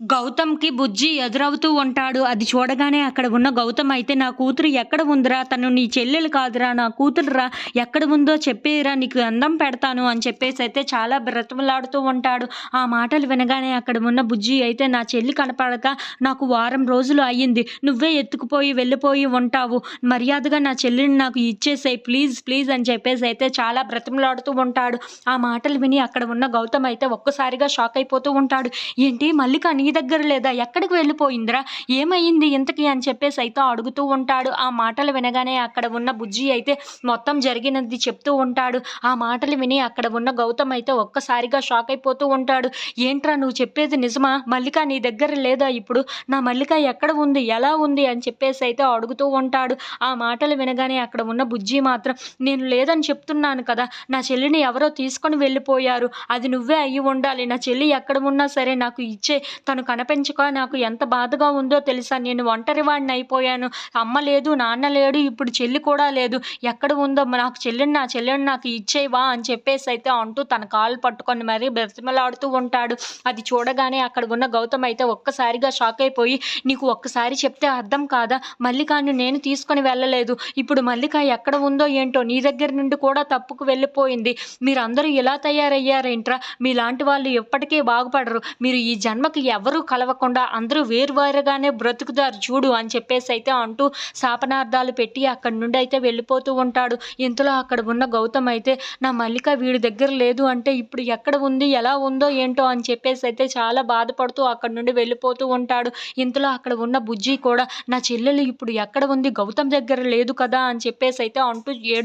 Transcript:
గౌతమ్‌కి బుజ్జి ఎదురవుతూ ఉంటాడు. అది చూడగానే అక్కడ ఉన్న గౌతమ్ అయితే "నా కూతురు ఎక్కడ ఉందిరా? తను నీ చెల్లెలు కాదురా! నా కూతురురా! ఎక్కడ ఉందో చెప్పేరా నీకు అందం పెడతాను" అని చెప్పేసి అయితే చాలా బ్రతమలాడుతూ ఉంటాడు. ఆ మాటలు వినగానే అక్కడ ఉన్న బుజ్జి అయితే "నా చెల్లి కనపడక నాకు వారం రోజులు అయ్యింది. నువ్వే ఎత్తుకుపోయి వెళ్ళిపోయి ఉంటావు. మర్యాదగా నా చెల్లిని నాకు ఇచ్చేసాయి ప్లీజ్ ప్లీజ్" అని చెప్పేసి అయితే చాలా బ్రతమలాడుతూ ఉంటాడు. ఆ మాటలు విని అక్కడ ఉన్న గౌతమ్ అయితే ఒక్కసారిగా షాక్ అయిపోతూ ఉంటాడు. ఏంటి మల్లిక నీ దగ్గర లేదా? ఎక్కడికి వెళ్ళిపోయిందిరా? ఏమైంది ఇంతకి? అని చెప్పేసి అయితే అడుగుతూ ఉంటాడు. ఆ మాటలు వినగానే అక్కడ ఉన్న బుజ్జి అయితే మొత్తం జరిగినది చెప్తూ ఉంటాడు. ఆ మాటలు విని అక్కడ ఉన్న గౌతమ్ అయితే ఒక్కసారిగా షాక్ అయిపోతూ ఉంటాడు. ఏంట్రా నువ్వు చెప్పేది నిజమా? మల్లిక నీ దగ్గర లేదా ఇప్పుడు? నా మల్లిక ఎక్కడ ఉంది? ఎలా ఉంది? అని చెప్పేసి అయితే అడుగుతూ ఉంటాడు. ఆ మాటలు వినగానే అక్కడ ఉన్న బుజ్జి మాత్రం నేను లేదని చెప్తున్నాను కదా! నా చెల్లిని ఎవరో తీసుకొని వెళ్ళిపోయారు. అది నువ్వే అయ్యి ఉండాలి. నా చెల్లి ఎక్కడ ఉన్నా సరే నాకు ఇచ్చే తను కనిపించక నాకు ఎంత బాధగా ఉందో తెలుసా? నేను ఒంటరివాడిని అయిపోయాను. అమ్మ లేదు, నాన్న లేడు, ఇప్పుడు చెల్లి కూడా లేదు. ఎక్కడ ఉందో నాకు చెల్లిని నా చెల్లెని నాకు ఇచ్చేవా అని చెప్పేసి అయితే అంటూ తన కాళ్ళు పట్టుకొని మరీ బ్రతిమలాడుతూ ఉంటాడు. అది చూడగానే అక్కడ ఉన్న గౌతమ్ అయితే ఒక్కసారిగా షాక్ అయిపోయి "నీకు ఒక్కసారి చెప్తే అర్థం కాదా? మల్లికాను నేను తీసుకొని వెళ్ళలేదు. ఇప్పుడు మల్లిక ఎక్కడ ఉందో ఏంటో నీ దగ్గర నుండి కూడా తప్పుకు వెళ్ళిపోయింది. మీరందరూ ఇలా తయారయ్యారేంట్రా? మీలాంటి వాళ్ళు ఎప్పటికీ బాగుపడరు. మీరు ఈ జన్మకి ఎవరూ కలవకుండా అందరూ వేరువేరుగానే బ్రతుకుతారు చూడు" అని చెప్పేసి అయితే అంటూ శాపనార్థాలు పెట్టి అక్కడి నుండి అయితే వెళ్ళిపోతూ ఉంటాడు. ఇంతలో అక్కడ ఉన్న గౌతమ్ అయితే "నా మల్లిక వీడి దగ్గర లేదు అంటే ఇప్పుడు ఎక్కడ ఉంది? ఎలా ఉందో ఏంటో" అని చెప్పేసి అయితే చాలా బాధపడుతూ అక్కడి నుండి వెళ్ళిపోతూ ఉంటాడు. ఇంతలో అక్కడ ఉన్న బుజ్జి కూడా "నా చెల్లెలు ఇప్పుడు ఎక్కడ ఉంది? గౌతమ్ దగ్గర లేదు కదా!" అని చెప్పేసి అయితే అంటూ ఏడు